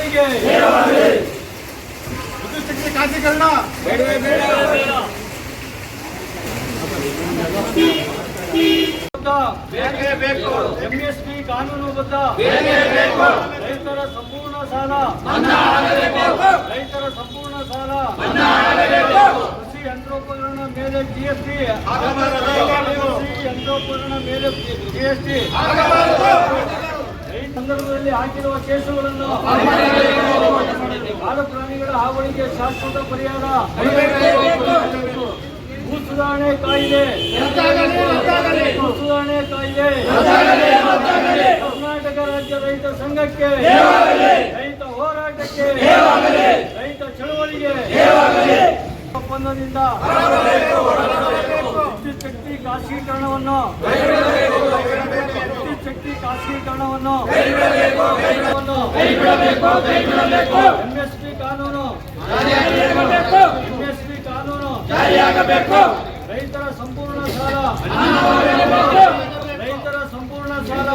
ಚಳವಳಿಗೆ ವಿದ್ಯುಚ್ಛಕ್ತಿ ಖಾಸಗೀಕರಣ ಬೇಕೇ ಬೇಕು ಎಂಎಸ್ಪಿ ಕಾನೂನುಬದ್ಧ ರೈತರ ಸಂಪೂರ್ಣ ಸಾಲ ರೈತರ ಸಂಪೂರ್ಣ ಸಾಲ ಕೃಷಿ ಯಂತ್ರೋಪಕರಣ ಮೇಲೆ ಜಿಎಸ್ಟಿ ಕೃಷಿ ಯಂತ್ರೋಪಕರಣ ಮೇಲೆ ಜಿಎಸ್ಟಿ ಈ ಸಂದರ್ಭದಲ್ಲಿ ಹಾಕಿರುವ ಕೇಸುಗಳನ್ನು ಕಾಡು ಪ್ರಾಣಿಗಳ ಹಾವಳಿಗೆ ಶಾಶ್ವತ ಪರಿಹಾರ. ಭೂ ಸುಧಾರಣೆ ಕಾಯಿದೆ. ಭೂ ಸುಧಾರಣೆ ಕಾಯಿದೆ. ಕರ್ನಾಟಕ ರಾಜ್ಯ ರೈತ ಸಂಘಕ್ಕೆ. ರೈತ ಹೋರಾಟಕ್ಕೆ. ರೈತ ಚಳವಳಿಗೆ. ಒಪ್ಪಂದದಿಂದ. ವಿದ್ಯುತ್ ಶಕ್ತಿ ಖಾಸಗೀಕರಣವನ್ನು ಖಾಸಗೀಕರಣವನ್ನು ಎಂಎಸ್ಪಿ ಕಾನೂನು ಎಂಎಸ್ಪಿ ಕಾನೂನು ರೈತರ ಸಂಪೂರ್ಣ ಸಾಲ ರೈತರ ಸಂಪೂರ್ಣ ಸಾಲ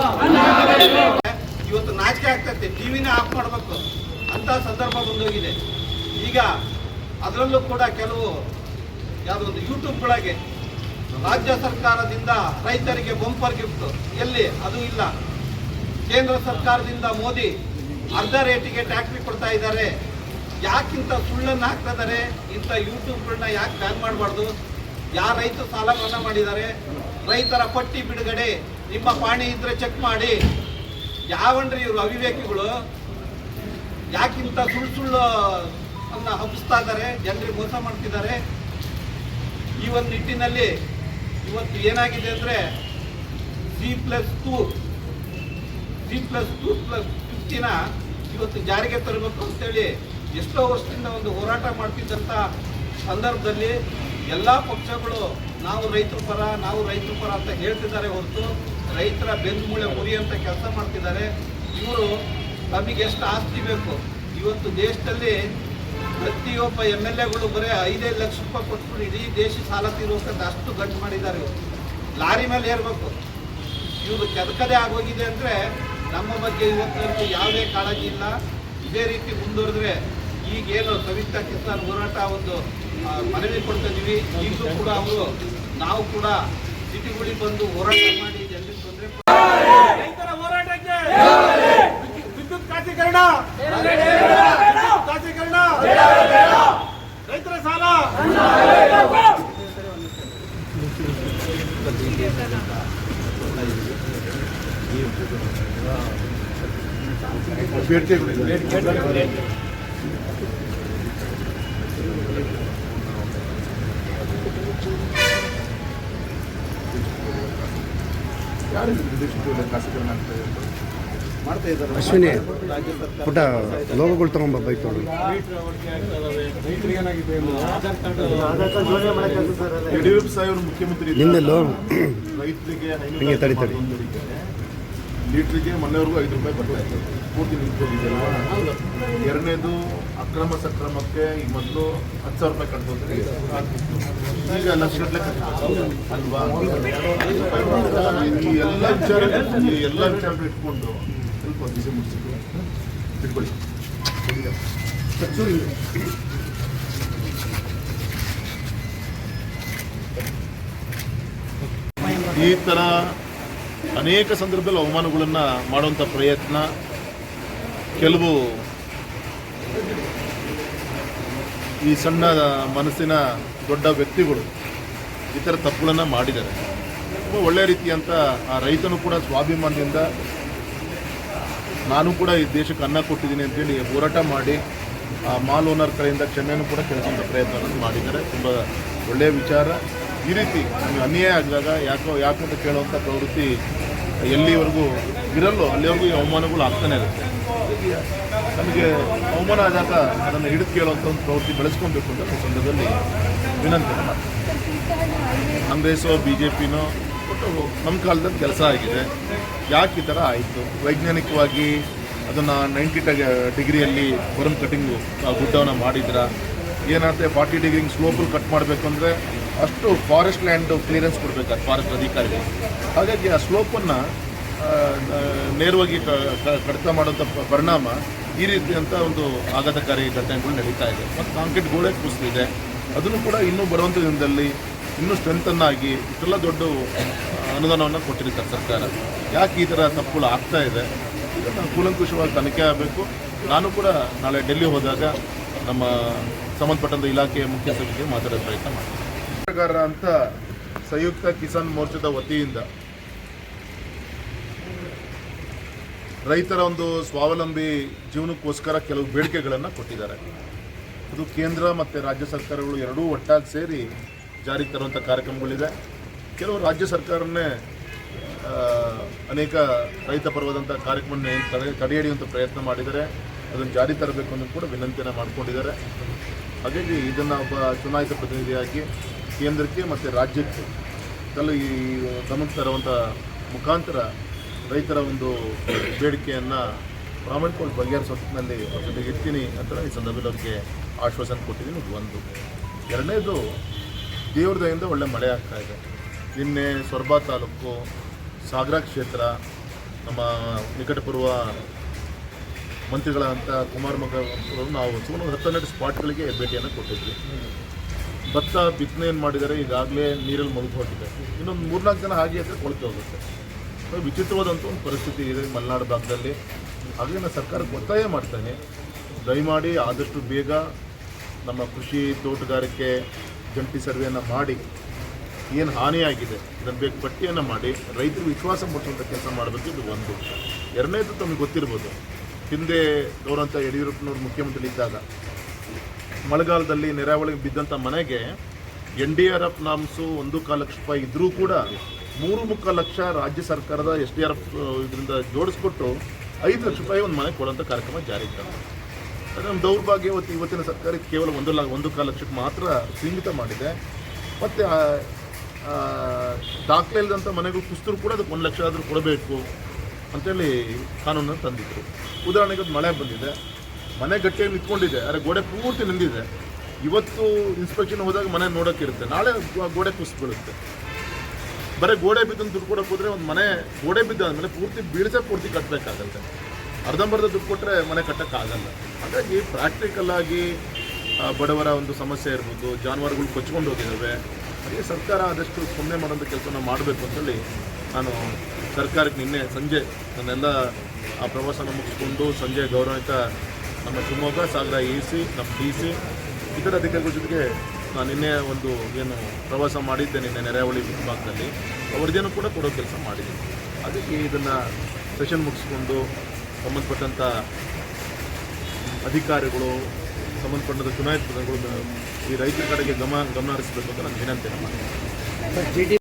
ಇವತ್ತು ನಾಚಿಕೆ ಆಗ್ತೈತೆ. ಟಿವಿನೇ ಆಫ್ ಮಾಡಬೇಕು. ಅಂತ ಸಂದರ್ಭ ಬಂದೋಗಿದೆ. ಈಗ ಅದರಲ್ಲೂ ಕೂಡ ಕೆಲವು ಯಾವುದೋ ಒಂದು ಯೂಟ್ಯೂಬ್ಗಳಿಗೆ ರಾಜ್ಯ ಸರ್ಕಾರದಿಂದ ರೈತರಿಗೆ ಬಂಪರ್ ಗಿಫ್ಟ್ ಎಲ್ಲಿ? ಅದು ಇಲ್ಲ. ಕೇಂದ್ರ ಸರ್ಕಾರದಿಂದ ಮೋದಿ ಅರ್ಧ ರೇಟಿಗೆ ಟ್ಯಾಕ್ಟ್ರಿ ಕೊಡ್ತಾ ಇದ್ದಾರೆ. ಯಾಕಿಂತ ಸುಳ್ಳನ್ನು ಹಾಕ್ತಾ ಇದ್ದಾರೆ ಇಂಥ ಯೂಟ್ಯೂಬ್ಗಳನ್ನ ಯಾಕೆ ಬ್ಯಾನ್ ಮಾಡಬಾರ್ದು? ಯಾರ ರೈತ ಸಾಲ ಮನ್ನಾ ಮಾಡಿದ್ದಾರೆ? ರೈತರ ಪಟ್ಟಿ ಬಿಡುಗಡೆ ನಿಮ್ಮ ಪಾಣಿ ಇದ್ರೆ ಚೆಕ್ ಮಾಡಿ. ಯಾವನ್ರಿ ಇವರು ಅವಿವೇಕಿಗಳು? ಯಾಕಿಂತ ಸುಳ್ಳು ಸುಳ್ಳು ಅನ್ನ ಹಬ್ಬಿಸ್ತಾ ಇದ್ದಾರೆ? ಜನರಿಗೆ ಮೋಸ ಮಾಡ್ತಿದ್ದಾರೆ? ಈ ಒಂದು ನಿಟ್ಟಿನಲ್ಲಿ ಇವತ್ತು ಏನಾಗಿದೆ ಅಂದರೆ C plus two C plus two plus ಫಿಫ್ಟಿನ ಇವತ್ತು ಜಾರಿಗೆ ತರಬೇಕು ಅಂತೇಳಿ ಎಷ್ಟೋ ವರ್ಷದಿಂದ ಒಂದು ಹೋರಾಟ ಮಾಡ್ತಿದ್ದಂಥ ಸಂದರ್ಭದಲ್ಲಿ ಎಲ್ಲ ಪಕ್ಷಗಳು ನಾವು ರೈತರ ಪರ, ನಾವು ರೈತರ ಪರ ಅಂತ ಹೇಳ್ತಿದ್ದಾರೆ ಹೊರತು ರೈತರ ಬೆನ್ನು ಮೂಳೆ ಅಂತ ಕೆಲಸ ಮಾಡ್ತಿದ್ದಾರೆ. ಇವರು ನಮಗೆ ಎಷ್ಟು ಆಸ್ತಿ ಬೇಕು? ಇವತ್ತು ದೇಶದಲ್ಲಿ ಪ್ರತಿಯೊಬ್ಬ ಎಂ ಎಲ್ ಎಗಳು ಬರೀ ಐದೈದು ಲಕ್ಷ ರೂಪಾಯಿ ಕೊಟ್ಬಿಟ್ಟು ಇಡೀ ದೇಶ ಸಾಲ ತೀರುವಂತ ಅಷ್ಟು ಗಂಟು ಮಾಡಿದ್ದಾರೆ. ಇವರು ಲಾರಿ ಮೇಲೆ ಏರ್ಬೇಕು. ಇವರು ಕೆದಕದೇ ಆಗೋಗಿದೆ ಅಂದರೆ ನಮ್ಮ ಬಗ್ಗೆ ಇವತ್ತಿನಂತೂ ಯಾವುದೇ ಕಾಳಜಿ ಇಲ್ಲ. ಇದೇ ರೀತಿ ಮುಂದುವರೆದ್ರೆ ಈಗೇನು ಕವಿತಾ ಕಿಸಾನ್ ಹೋರಾಟ ಒಂದು ಮನವಿ ಕೊಡ್ತಿದ್ದೀವಿ ಈಗಲೂ ಕೂಡ ಅವರು ನಾವು ಕೂಡ ಸಿಟಿಗಳಿಗೆ ಬಂದು ಹೋರಾಟ ಮಾಡಿ ಜನರಿಗೆ ತೊಂದರೆ ರೈತರ ಹೋರಾಟಕ್ಕೆ ವಿದ್ಯುತ್- ಖಾಸಗೀಕರಣ ರೈತರ ಸಾಲ ಮಾಡ್ತಾ ಇದ್ದಾರೆ ಅಶ್ವಿನಿ ರಾಜ್ಯ ಸರ್ಕಾರ ಪುಟ ಲೋಗೋಗಳು ತಗೊಂಬ ಬೈಕ್ ತಗೊಂಡು. ಯಡಿಯೂರಪ್ಪ ಸಾಹೇಬ್ ಮುಖ್ಯಮಂತ್ರಿ ನಿಂದೆಲ್ಲೋ ರೈತರಿಗೆ ಹಿಂಗೆ ತಡಿ, ತಡಿ. ಲೀಟ್ರಿಗೆ ಮೊನ್ನೆವರೆಗೂ ಐದು ರೂಪಾಯಿ ಬರ್ತಾ ಇತ್ತು ಪೂರ್ತಿ ನಿಂತ್ಕೊಂಡಿದ್ದೆಲ್ಲ ಎರಡನೇದು ಅಕ್ರಮ ಸಕ್ರಮಕ್ಕೆ ಈ ಮೊದಲು ಹತ್ತು ಸಾವಿರ ರೂಪಾಯಿ ಕಟ್ಬೋದ್ರಿ ಈಗ ಲಕ್ಷ ಗಟ್ಟಲೆ ಅಲ್ವಾ? ಈ ಎಲ್ಲ ವಿಚಾರ ಈ ಎಲ್ಲ ವಿಚಾರ ಇಟ್ಕೊಂಡು ಈ ಥರ ಅನೇಕ ಸಂದರ್ಭದಲ್ಲಿ ಅವಮಾನಗಳನ್ನು ಮಾಡುವಂಥ ಪ್ರಯತ್ನ ಕೆಲವು ಈ ಸಣ್ಣ ಮನಸ್ಸಿನ ದೊಡ್ಡ ವ್ಯಕ್ತಿಗಳು ಈ ಥರ ತಪ್ಪುಗಳನ್ನು ಮಾಡಿದ್ದಾರೆ. ತುಂಬ ಒಳ್ಳೆಯ ರೀತಿಯಂಥ ಆ ರೈತನು ಕೂಡ ಸ್ವಾಭಿಮಾನದಿಂದ ನಾನು ಕೂಡ ಈ ದೇಶಕ್ಕೆ ಅನ್ನ ಕೊಟ್ಟಿದ್ದೀನಿ ಅಂತೇಳಿ ಹೋರಾಟ ಮಾಡಿ, ಆ ಮಾಲ್ ಓನರ್ ಕಡೆಯಿಂದ ಚೆನ್ನೈನೂ ಕೂಡ ಕೆಲಸದ ಪ್ರಯತ್ನವನ್ನು ಮಾಡಿದ್ದಾರೆ. ತುಂಬ ಒಳ್ಳೆಯ ವಿಚಾರ. ಈ ರೀತಿ ನಮಗೆ ಅನ್ಯಾಯ ಆಗಿದಾಗ ಯಾಕೋ ಯಾಕಂತ ಕೇಳುವಂಥ ಪ್ರವೃತ್ತಿ ಎಲ್ಲಿವರೆಗೂ ಇರಲ್ಲೋ, ಅಲ್ಲಿವರೆಗೂ ಈ ಅವಮಾನಗಳು ಆಗ್ತಾನೆ ಇರುತ್ತೆ. ನಮಗೆ ಅವಮಾನ ಆದಾಗ ಅದನ್ನು ಹಿಡಿದು ಕೇಳುವಂಥ ಒಂದು ಪ್ರವೃತ್ತಿ ಬೆಳೆಸ್ಕೊಬೇಕು ಅಂತ ಸಂದರ್ಭದಲ್ಲಿ ವಿನಂತಿ. ಕಾಂಗ್ರೆಸ್ಸೋ ಬಿ ಜೆ ಪಿನೋ ಒಟ್ಟು ನಮ್ಮ ಕಾಲದಲ್ಲಿ ಕೆಲಸ ಆಗಿದೆ. ಯಾಕೆ ಈ ಥರ ಆಯಿತು? ವೈಜ್ಞಾನಿಕವಾಗಿ ಅದನ್ನು ನೈಂಟಿ ಡಿಗ್ರಿಯಲ್ಲಿ ಬರಮ್ ಕಟಿಂಗು ಗುಡ್ಡವನ್ನು ಮಾಡಿದ್ರ? ಏನಾಗುತ್ತೆ ಫಾರ್ಟಿ ಡಿಗ್ರಿ ಸ್ಲೋಪಲ್ಲಿ ಕಟ್ ಮಾಡಬೇಕು ಅಂದರೆ ಅಷ್ಟು ಫಾರೆಸ್ಟ್ ಲ್ಯಾಂಡ್ ಕ್ಲಿಯರೆನ್ಸ್ ಕೊಡಬೇಕಾದ್ರೆ ಫಾರೆಸ್ಟ್ ಅಧಿಕಾರಿಗಳು ಹಾಗಾಗಿ ಆ ಸ್ಲೋಪನ್ನು ನೇರವಾಗಿ ಕಡಿತ ಮಾಡೋಂಥ ಪರಿಣಾಮ ಈ ರೀತಿಯಂಥ ಒಂದು ಆಘಾತಕಾರಿ ಘಟನೆಗಳು ನಡೀತಾ ಇದೆ. ಮತ್ತು ಕಾಂಕ್ರೀಟ್ ಗೋಡೆ ಕುಸಿದಿದೆ. ಅದನ್ನು ಕೂಡ ಇನ್ನೂ ಬರುವಂಥ ದಿನದಲ್ಲಿ ಇನ್ನೂ ಸ್ಟ್ರೆಂತನ್ನಾಗಿ ಇಷ್ಟೆಲ್ಲ ದೊಡ್ಡ ಅನುದಾನವನ್ನು ಕೊಟ್ಟಿರುತ್ತೆ ಸರ್ಕಾರ. ಯಾಕೆ ಈ ಥರ ತಪ್ಪುಗಳು ಆಗ್ತಾ ಇದೆ? ಇದನ್ನು ಕೂಲಂಕುಷವಾಗಿ ತನಿಖೆ ಆಗಬೇಕು. ನಾನು ಕೂಡ ನಾಳೆ ಡೆಲ್ಲಿ ಹೋದಾಗ ನಮ್ಮ ಸಂಬಂಧಪಟ್ಟಂಥ ಇಲಾಖೆಯ ಮುಖ್ಯಸ್ಥರಿಗೆ ಮಾತಾಡೋ ಪ್ರಯತ್ನ ಮಾಡ್ತೀನಿ. ಅಂತ ಸಂಯುಕ್ತ ಕಿಸಾನ್ ಮೋರ್ಚಾದ ವತಿಯಿಂದ ರೈತರ ಒಂದು ಸ್ವಾವಲಂಬಿ ಜೀವನಕ್ಕೋಸ್ಕರ ಕೆಲವು ಬೇಡಿಕೆಗಳನ್ನು ಕೊಟ್ಟಿದ್ದಾರೆ. ಅದು ಕೇಂದ್ರ ಮತ್ತು ರಾಜ್ಯ ಸರ್ಕಾರಗಳು ಎರಡೂ ಒಟ್ಟಾಗಿ ಸೇರಿ ಜಾರಿಗೆ ತರುವಂಥ ಕಾರ್ಯಕ್ರಮಗಳಿದೆ ಕೆಲವು ರಾಜ್ಯ ಸರ್ಕಾರನೇ ಅನೇಕ ರೈತ ಪರವಾದಂಥ ಕಾರ್ಯಕ್ರಮವನ್ನು ತಡೆ ತಡೆಹಿಡಿಯುವಂಥ ಪ್ರಯತ್ನ ಮಾಡಿದ್ದಾರೆ ಅದನ್ನು ಜಾರಿ ತರಬೇಕು ಅನ್ನೋದು ಕೂಡ ವಿನಂತಿಯನ್ನು ಮಾಡಿಕೊಂಡಿದ್ದಾರೆ. ಹಾಗಾಗಿ ಇದನ್ನು ಒಬ್ಬ ಚುನಾಯಿತ ಪ್ರತಿನಿಧಿಯಾಗಿ ಕೇಂದ್ರಕ್ಕೆ ಮತ್ತು ರಾಜ್ಯಕ್ಕೆ ತಲು ಈ ಗಮನಕ್ಕೆ ತರುವಂಥ ಮುಖಾಂತರ ರೈತರ ಒಂದು ಬೇಡಿಕೆಯನ್ನು ಪ್ರಾಮಾಣಿಕವಾಗಿ ಬಗೆಹರಿಸೋ ಹೊತ್ತಿನಲ್ಲಿ ಜೊತೆಗೆ ಇರ್ತೀನಿ ಅಂತ ಈ ಸಂದರ್ಭದಲ್ಲಿ ಅವರಿಗೆ ಆಶ್ವಾಸನೆ ಕೊಟ್ಟಿದ್ದೀನಿ. ಒಂದು, ಎರಡನೇದು ದೇವ್ರದಯಿಂದ ಒಳ್ಳೆ ಮಳೆ ಆಗ್ತಾ ಇದೆ. ನಿನ್ನೆ ಸೊರಬ ತಾಲೂಕು ಸಾಗರ ಕ್ಷೇತ್ರ ನಮ್ಮ ನಿಕಟಪೂರ್ವ ಮಂತ್ರಿಗಳಂತ ಕುಮಾರ್ ಮಗರು ನಾವು ಸುಮಾರು ಹತ್ತನ್ನೆರಡು ಸ್ಪಾಟ್ಗಳಿಗೆ ಭೇಟಿಯನ್ನು ಕೊಟ್ಟಿದ್ವಿ. ಭತ್ತ ಬಿತ್ತನೆ ಏನು ಮಾಡಿದ್ದಾರೆ, ಈಗಾಗಲೇ ನೀರಲ್ಲಿ ಮುಳುಗಿ ಹೋಗಿದೆ. ಇನ್ನೊಂದು ಮೂರ್ನಾಲ್ಕು ಜನ ಹಾಗೆ ಇದ್ದರೆ ಕೊಳ್ತು ಹೋಗುತ್ತೆ. ವಿಚಿತ್ರವಾದಂಥ ಒಂದು ಪರಿಸ್ಥಿತಿ ಇದೆ ಮಲೆನಾಡು ಭಾಗದಲ್ಲಿ. ಹಾಗೆ ನಾನು ಸರ್ಕಾರಕ್ಕೆ ಒತ್ತಾಯ ಮಾಡ್ತೇನೆ. ದಯಮಾಡಿ ಆದಷ್ಟು ಬೇಗ ನಮ್ಮ ಕೃಷಿ ತೋಟಗಾರಿಕೆ ಜಂಟಿ ಸರ್ವೆಯನ್ನು ಮಾಡಿ ಏನು ಹಾನಿಯಾಗಿದೆ? ಇದನ್ನು ಬೇಕು ಪಟ್ಟಿಯನ್ನು ಮಾಡಿ, ರೈತರು ವಿಶ್ವಾಸ ಮುಟ್ಟುವಂಥ ಕೆಲಸ ಮಾಡಬೇಕು ಇದು ಒಂದು. ಎರಡನೇದು ತಮಗೆ ಗೊತ್ತಿರ್ಬೋದು. ಹಿಂದೆ ಅವರಂಥ ಯಡಿಯೂರಪ್ಪನವರು ಮುಖ್ಯಮಂತ್ರಿ ಇದ್ದಾಗ, ಮಳೆಗಾಲದಲ್ಲಿ ನೆರಾವಳಿಗೆ ಬಿದ್ದಂಥ ಮನೆಗೆ N D R F norms ಒಂದು ಕಾಲು ಲಕ್ಷ ರೂಪಾಯಿ ಇದ್ದರೂ ಕೂಡ ಮೂರು ಮುಕ್ಕಾಲು ಲಕ್ಷ ರಾಜ್ಯ ಸರ್ಕಾರದ ಎಸ್ ಡಿ ಆರ್ ಎಫ್ ಇದರಿಂದ ಜೋಡಿಸ್ಕೊಟ್ಟು ಐದು ಲಕ್ಷ ರೂಪಾಯಿ ಒಂದು ಮನೆ ಕೊಡುವಂಥ ಕಾರ್ಯಕ್ರಮ ತಂದು ಅದು ನಮ್ಮ ದೌರ್ಭಾಗ್ಯ ಇವತ್ತು ಇವತ್ತಿನ ಸರ್ಕಾರ ಕೇವಲ ಒಂದು ಲ, ಒಂದು ಕಾಲು ಲಕ್ಷಕ್ಕೆ ಮಾತ್ರ ಸೀಮಿತ ಮಾಡಿದೆ. ಮತ್ತು ದಾಖಲೆ ಇಲ್ಲದಂಥ ಮನೆಗಳು ಕುಸಿದ್ರು ಕೂಡ ಅದಕ್ಕೆ ಒಂದು ಲಕ್ಷ ಆದರೂ ಕೊಡಬೇಕು ಅಂತೇಳಿ ಕಾನೂನನ್ನು ತಂದಿತ್ತು ಉದಾಹರಣೆಗೆ ಅದು ಮಳೆ ಬಂದಿದೆ. ಮನೆ ಗಟ್ಟಿಯಾಗಿ ನಿಂತ್ಕೊಂಡಿದೆ. ಆದರೆ ಗೋಡೆ ಪೂರ್ತಿ ನಿಂದಿದೆ. ಇವತ್ತು ಇನ್ಸ್ಪೆಕ್ಷನ್ ಹೋದಾಗ ಮನೆ ನೋಡೋಕ್ಕಿರುತ್ತೆ ನಾಳೆ ಗೋಡೆ ಕುಸಿದು ಬೀಳುತ್ತೆ. ಬರೀ ಗೋಡೆ ಬಿದ್ದನ್ನು ದುಡ್ಡು ಕೊಡಕ್ಕೆ ಹೋದರೆ ಒಂದು ಮನೆ ಗೋಡೆ ಬಿದ್ದಾದ್ಮೇಲೆ ಪೂರ್ತಿ ಬೀಳ್ಸೆ ಪೂರ್ತಿ ಕಟ್ಟಬೇಕಾಗತ್ತೆ ಅರ್ಧಂಬರ್ಧ ದುಡ್ಡು ಕೊಟ್ಟರೆ ಮನೆ ಕಟ್ಟೋಕ್ಕಾಗಲ್ಲ. ಹಾಗಾಗಿ ಪ್ರಾಕ್ಟಿಕಲ್ ಆಗಿ ಬಡವರ ಒಂದು ಸಮಸ್ಯೆ ಇರ್ಬೋದು. ಜಾನುವಾರುಗಳು ಕೊಚ್ಕೊಂಡು ಹೋಗಿದ್ದಾವೆ ಹಾಗೆ ಸರ್ಕಾರ ಆದಷ್ಟು ಸುಮ್ಮನೆ ಮಾಡೋಂಥ ಕೆಲಸನ ಮಾಡಬೇಕು ಅಂತೇಳಿ ನಾನು ಸರ್ಕಾರಕ್ಕೆ ನಿನ್ನೆ ಸಂಜೆ ನನ್ನೆಲ್ಲ ಆ ಪ್ರವಾಸನ ಮುಗಿಸ್ಕೊಂಡು ಸಂಜೆ ಗೌರವಿತ ನಮ್ಮ ಶಿವಮೊಗ್ಗ, ಸಾಗರ ಎ ಸಿ ನಮ್ಮ ಡಿ ಸಿ ಇತರ ಅಧಿಕಾರಿಗಳ ಜೊತೆಗೆ ನಾನು ನಿನ್ನೆ ಒಂದು ಏನು ಪ್ರವಾಸ ಮಾಡಿದ್ದೆ ನಿನ್ನೆ ನೆರೆಹೊಳಿ ವಿಭಾಗದಲ್ಲಿ. ಅವ್ರದ್ದೇನು ಕೂಡ ಕೊಡೋ ಕೆಲಸ ಮಾಡಿದ್ದೀನಿ ಅದಕ್ಕೆ ಇದನ್ನು ಸೆಷನ್ ಮುಗಿಸ್ಕೊಂಡು ಸಂಬಂಧಪಟ್ಟಂಥ ಅಧಿಕಾರಿಗಳು ಸಂಬಂಧಪಟ್ಟಂಥ ಚುನಾಯಿತ ಈ ರೈತರ ಕಡೆಗೆ ಗಮನ ಗಮನ ಹರಿಸಬೇಕು ಅಂತ ನಾನು ವಿನಂತಿ ಮಾಡ್ತೀನಿ